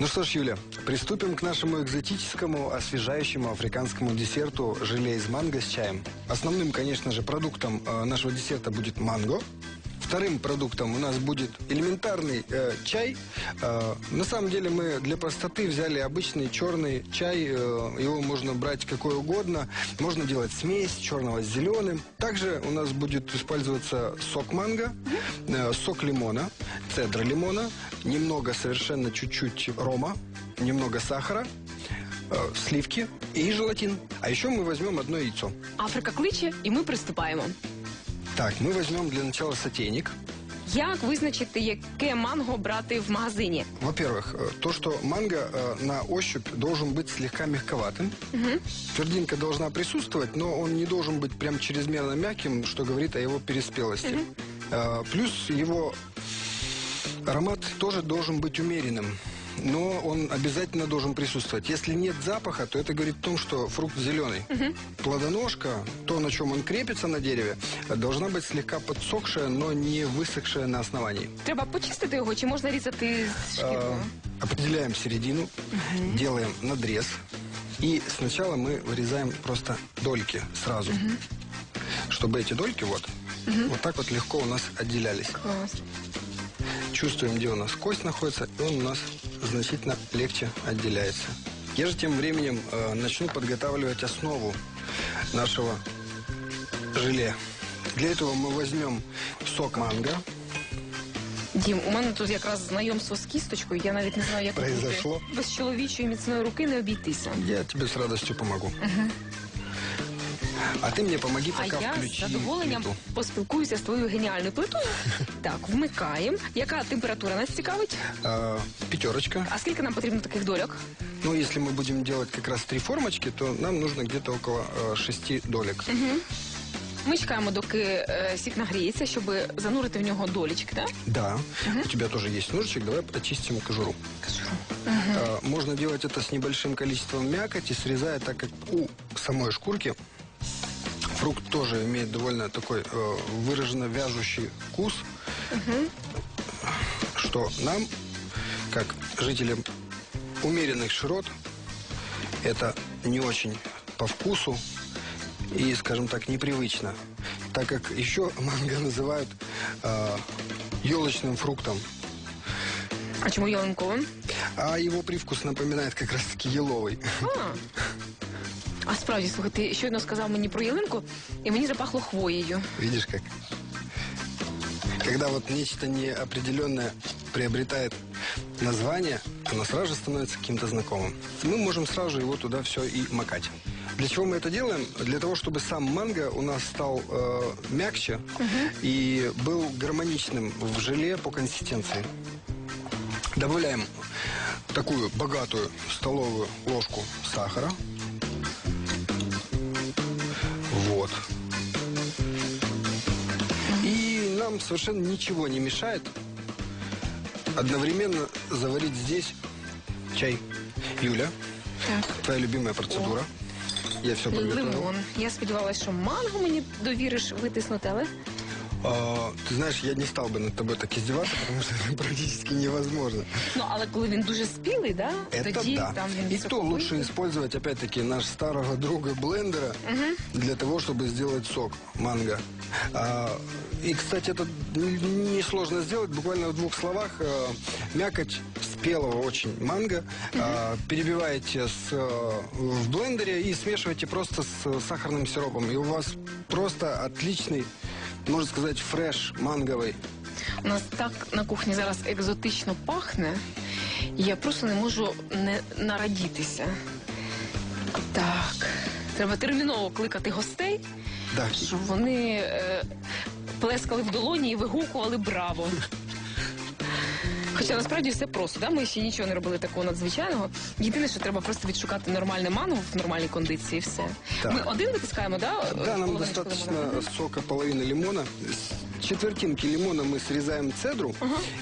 Ну что ж, Юля, приступим к нашему экзотическому, освежающему африканскому десерту желе из манго с чаем. Основным, конечно же, продуктом э, нашего десерта будет манго. Вторым продуктом у нас будет элементарный э, чай. Э, на самом деле мы для простоты взяли обычный черный чай. Э, его можно брать какой угодно. Можно делать смесь черного с зеленым. Также у нас будет использоваться сок манго, э, сок лимона, цедра лимона, немного совершенно чуть-чуть рома, немного сахара, э, сливки и желатин. А еще мы возьмем одно яйцо. Африка кличе, і ми приступаємо. Так, мы возьмем для начала сотейник. Як визначити, яке манго брати в магазині? Во-первых, э, то, что манго э, на ощупь должен быть слегка мягковатым. Твердинка должна присутствовать, но он не должен быть прям чрезмерно мягким, что говорит о его переспелости. Э, Плюс его аромат тоже должен быть умеренным. Но он обязательно должен присутствовать. Если нет запаха, то это говорит о том, что фрукт зеленый. Плодоножка, то, на чем он крепится на дереве, должна быть слегка подсохшая, но не высохшая на основании. Треба почистити його, чи можна різати з шкіркою? Э, Определяем середину, делаем надрез. И сначала мы вырезаем просто дольки сразу. Чтобы эти дольки вот, вот так вот легко у нас отделялись. Клас. Чувствуем, где у нас кость находится, и он у нас значительно легче отделяется. Я же тем временем э, начну подготавливать основу нашего желе. Для этого мы возьмем сок манго. Дім, у мене тут якраз знайомство з кісточкою. Я навіть не знаю, як тут Произошло. буде. без чоловічої міцної руки не обійтися. Я тебе с радостью помогу. А ты мне помоги А пока я з включи задоволенням плиту. поспілкуюся з твоєю геніальною плитою. Так, вмикаємо. Яка температура нас цікавить? А, пятерочка. А скільки нам потрібно таких дольок? Ну, если мы будем делать как раз три формочки, то нам нужно где-то около э, шести долек. Ми чекаємо, доки е, сік нагріється, щоб занурити в нього долічки, так? Да. У тебя тоже есть ножичек. Давай очистим кожуру. А, можно делать это с небольшим количеством мякоти, срезая, так как у самой шкурки фрукт тоже имеет довольно такой э, выраженно вяжущий вкус, что нам, как жителям умеренных широт, это не очень по вкусу и, скажем так, непривычно. Так как еще манго называют э, елочным фруктом. А чому ялинковим? А его привкус напоминает как раз-таки еловый. А. а справді, слухай, ти щойно сказав мені про ялинку, і мені запахло хвоєю. Видишь как? Когда вот нечто неопределенное приобретает название, оно сразу же становится каким-то знакомым. Мы можем сразу же его туда все и макать. Для чего мы это делаем? Для того, чтобы сам манго у нас стал э, мягче и был гармоничным в желе по консистенции. Добавляем такую богатую столовую ложку сахара. Вот. И нам совершенно ничего не мешает одновременно заварить здесь чай. Юля, Так. твоя любимая процедура. Я все подготовил. Лимон. Я сподівалася, що манго мені довіриш витиснути, але А, ты знаешь, я не стал бы над тобой так издеваться, потому что это практически невозможно. ну але коли він дуже спілий, да, Это тоді да. там він И то соковитий. лучше использовать, опять-таки, наш старого друга блендера для того, чтобы сделать сок манго. А, и, кстати, это несложно сделать. Буквально в двух словах. э, мякоть спелого очень манго а, перебиваете с, э, в блендере и смешиваете просто с сахарным сиропом. И у вас просто отличный, можно сказать, фреш манговий. У нас так на кухні зараз екзотично пахне. Я просто не можу не нарадітися. Так. Треба терміново кликати гостей, Так. щоб вони е, плескали в долоні і вигукували браво. Хоча насправді все просто, да? ми ще нічого не робили такого надзвичайного. Єдине, що треба просто відшукати нормальне манго в нормальній кондиції, і все. Так. Ми один витискаємо, да? Да, нам половиночку достаточно сока половины лимона. С четвертинки лимона мы срезаем цедру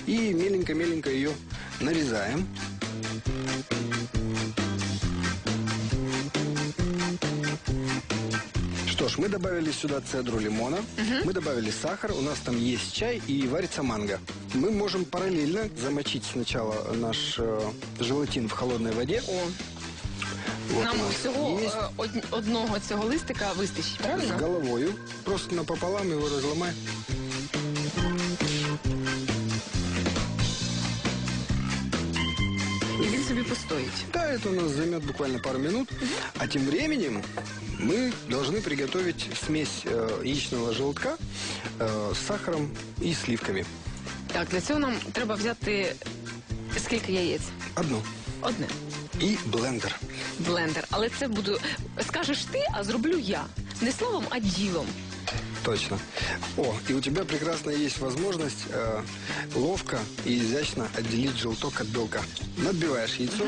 и меленько-меленько ее нарезаем. Что, что ж, мы добавили сюда цедру лимона, мы добавили сахар, у нас там есть чай и варится манго. Мы можем параллельно замочить сначала наш э, желатин в холодной воде. О, Вот нам у нас всього есть. е, од- одного цього листика вистачить, С правильно? головою. Просто напополам его разломай. І він собі постоїть. Да, это у нас займет буквально пару минут. А тем временем мы должны приготовить смесь э, яичного желтка э, с сахаром и сливками. Так, для цього нам треба взяти скільки яєць? Одну. Одне. И блендер. Блендер. Але це буду. Скажеш ти, а зроблю я. Не словом, а ділом. Точно. О, и у тебя прекрасно есть возможность э, ловко и изящно отделить желток от белка. Надбиваешь яйцо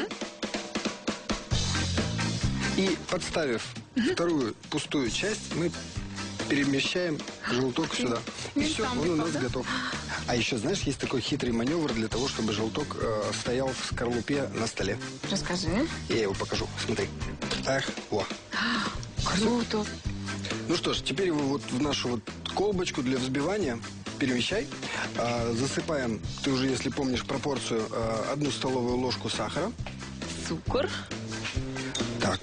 и, подставив вторую пустую часть, мы перемещаем желток сюда. И все, он у нас готов. А еще, знаешь, есть такой хитрый маневр для того, чтобы желток э, стоял в скорлупе на столе. Розкажи. Я его покажу. Смотри. Ах, о. Круто. Ну что ж, теперь его вот в нашу вот колбочку для взбивания перемещай. А, засыпаем, ты уже, если помнишь пропорцию, а, одну столовую ложку сахара. Цукор. Так,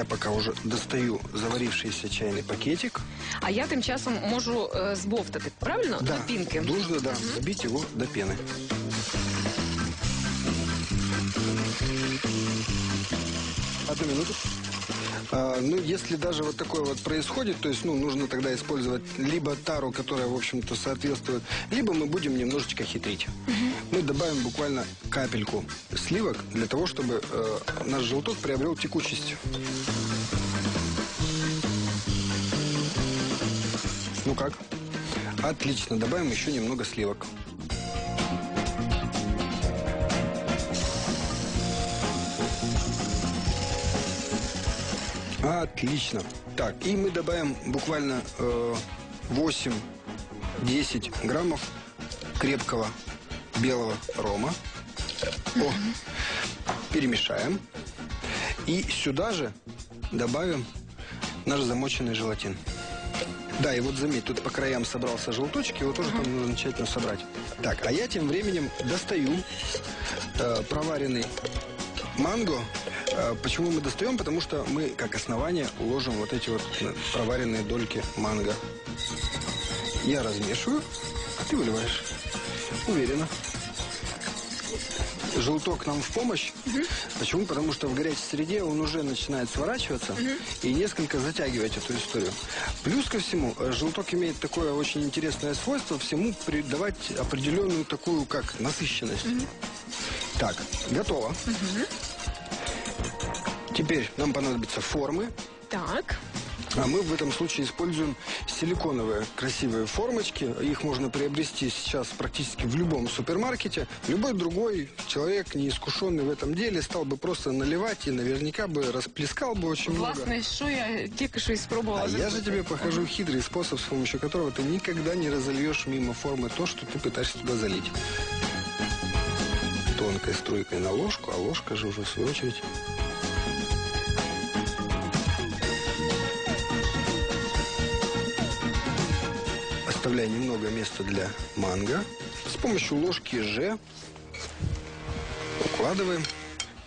я пока уже достаю заварившийся чайный пакетик. А я тим часом можу е, збовтати, правильно? Да, До пінки. нужно, да, взбить его до пены. Одну минуту. А, ну, если даже вот такое вот происходит, то есть, ну, нужно тогда использовать либо тару, которая, в общем-то, соответствует, либо мы будем немножечко хитрить. Мы добавим буквально капельку сливок для того, чтобы э, наш желток приобрел текучесть. Ну как? Отлично. Добавим еще немного сливок. Отлично. Так, и мы добавим буквально э, 8-10 граммов крепкого белого рома. О, перемешаем. И сюда же добавим наш замоченный желатин. Да, и вот заметь, тут по краям собрался желточек, его тоже там нужно тщательно собрать. Так, а я тем временем достаю э, проваренный манго. Э, почему мы достаем? Потому что мы, как основание, уложим вот эти вот э, проваренные дольки манго. Я размешиваю, а ты выливаешь. Уверенно. Желток нам в помощь. Почему? Потому что в горячей среде он уже начинает сворачиваться и несколько затягивать эту историю. Плюс ко всему, э, желток имеет такое очень интересное свойство всему придавать определенную такую, как насыщенность. Так, готово. Теперь нам понадобятся формы. Так. А мы в этом случае используем силиконовые красивые формочки. Их можно приобрести сейчас практически в любом супермаркете. Любой другой человек, неискушенный в этом деле, стал бы просто наливать и наверняка бы расплескал бы очень много. Власне, що я тільки що і спробувала. А я же тебе покажу хитрый способ, с помощью которого ты никогда не разольешь мимо формы то, что ты пытаешься туда залить. Тонкой струйкой на ложку, а ложка же уже в свою очередь Оставляя немного места для манго. С помощью ложки Ж укладываем.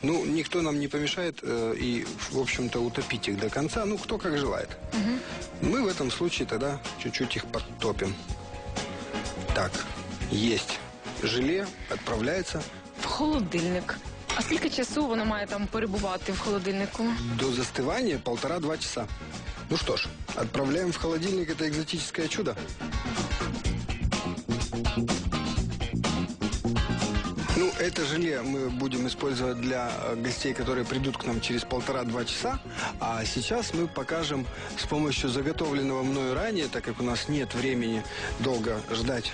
Ну, никто нам не помешает э, и, в общем-то, утопить их до конца. Ну, кто как желает. Мы в этом случае тогда чуть-чуть их подтопим. Так, есть. Желе отправляется холодильник. А скільки часу воно має там перебувати в холодильнику? до застывания полтора-два часа. Ну что ж, отправляем в холодильник это экзотическое чудо. Ну, это желе мы будем использовать для гостей, которые придут к нам через полтора-два часа. А сейчас мы покажем с помощью заготовленного мною ранее, так как у нас нет времени долго ждать,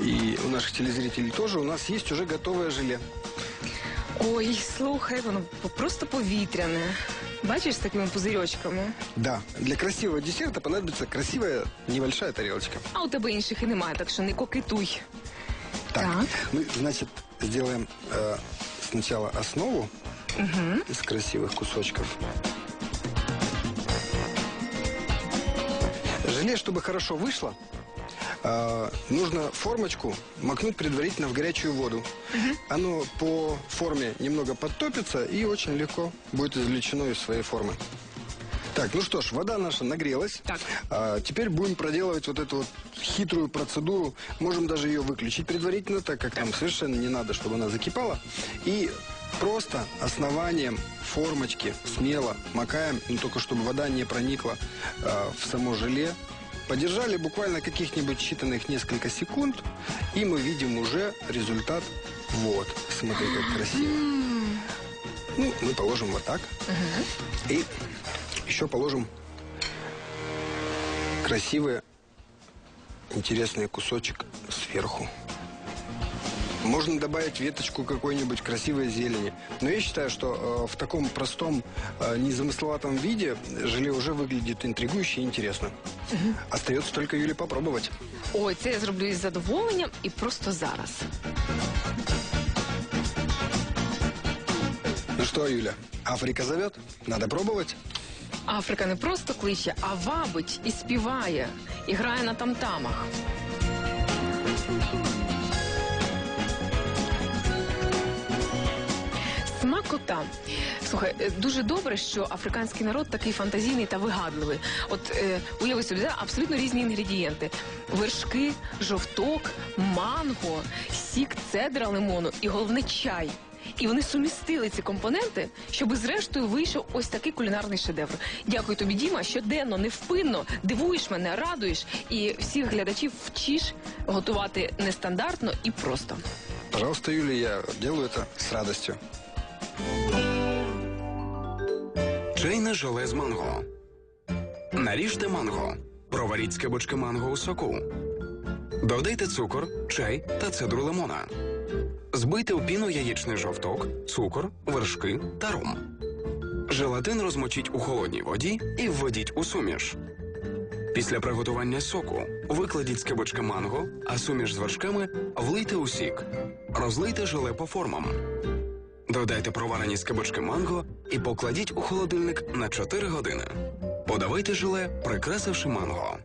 и у наших телезрителей тоже, у нас есть уже готовое желе. Ой, слухай, воно просто повітряне. Бачиш з такими пузирьочками? Да, для красивого десерта понадобится красивая небольшая тарелочка. А у тебе інших і немає, так що не кокетуй. Так, Так. мы, значит, сделаем э, сначала основу. Угу. из красивых кусочков. Желе, чтобы хорошо вышло, э, нужно формочку макнуть предварительно в горячую воду. Оно по форме немного подтопится и очень легко будет извлечено из своей формы. Так, ну что ж, вода наша нагрелась. Так. А, теперь будем проделывать вот эту вот хитрую процедуру. Можем даже ее выключить предварительно, так как нам совершенно не надо, чтобы она закипала. И просто основанием формочки смело макаем, ну, только чтобы вода не проникла а, в само желе. Подержали буквально каких-нибудь считанных несколько секунд, и мы видим уже результат. Вот, смотри, как красиво. Ну, мы положим вот так. И еще положим красивый, интересный кусочек сверху. Можно добавить веточку какой-нибудь красивой зелени. Но я считаю, что э, в таком простом, э, незамысловатом виде желе уже выглядит интригующе и интересно. Остается только Юле попробовать. Ой, це я зроблю із задоволенням і просто зараз. Ну что, Юля, Африка зовет? Надо пробовать? Африка не просто кличе, а вабить і співає, і грає на тамтамах. Смакота. Слухай, е, дуже добре, що африканський народ такий фантазійний та вигадливий. От е, уяви собі, да, абсолютно різні інгредієнти: вершки, жовток, манго, сік цедра лимону і головне чай. І вони сумістили ці компоненти, щоб зрештою вийшов ось такий кулінарний шедевр. Дякую тобі, Діма. Щоденно, невпинно дивуєш мене, радуєш і всіх глядачів вчиш готувати нестандартно і просто. Пожалуйста, Юля, я делаю это с радостью. Чайне желе з манго. Наріжте манго. Проваріть скибочки манго у соку. Додайте цукор, чай та цедру лимона. Збийте у піну яєчний жовток, цукор, вершки та ром. Желатин розмочіть у холодній воді і введіть у суміш. Після приготування соку викладіть скибочки манго, а суміш з вершками влийте у сік. Розлийте желе по формам. Додайте проварені скибочки манго і покладіть у холодильник на 4 години. Подавайте желе, прикрасивши манго.